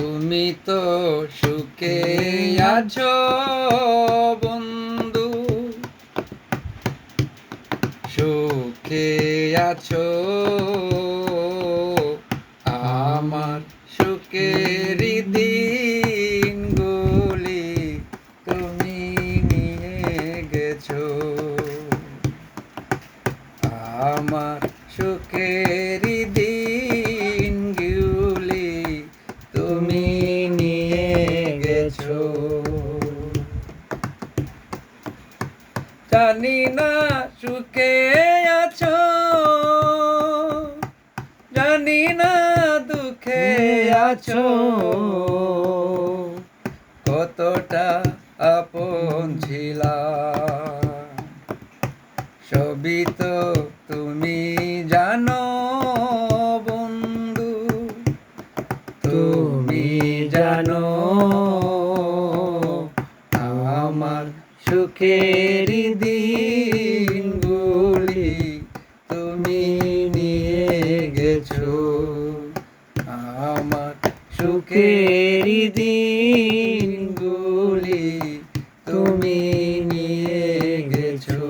তুমি তো সুখে আছো বন্ধু। সুখে আছো আমার সুখের দিনগুলি তুমি নিয়ে গেছো। আমার সুখের জানি না সুখে আছো। জানি না দুঃখে আছো। কতটা আপন ছিলা সবই তো তুমি জানো। সুখের দিনগুলি তুমি নিয়ে গেছো। আমার সুখের দিনগুলি তুমি নিয়ে গেছো।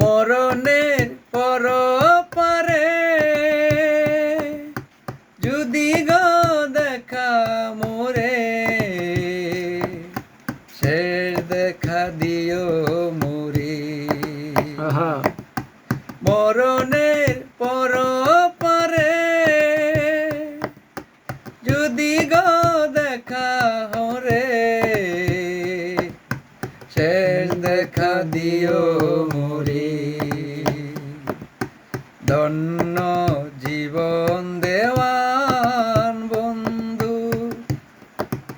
মরণের পর দেখা দিও মোরে মরণের পর পারে যদি গো দেখা হরে শেষ দেখা দিও মোরে ধন্য জীবন দেওয়ান বন্ধু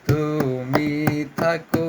তুমি থাকো।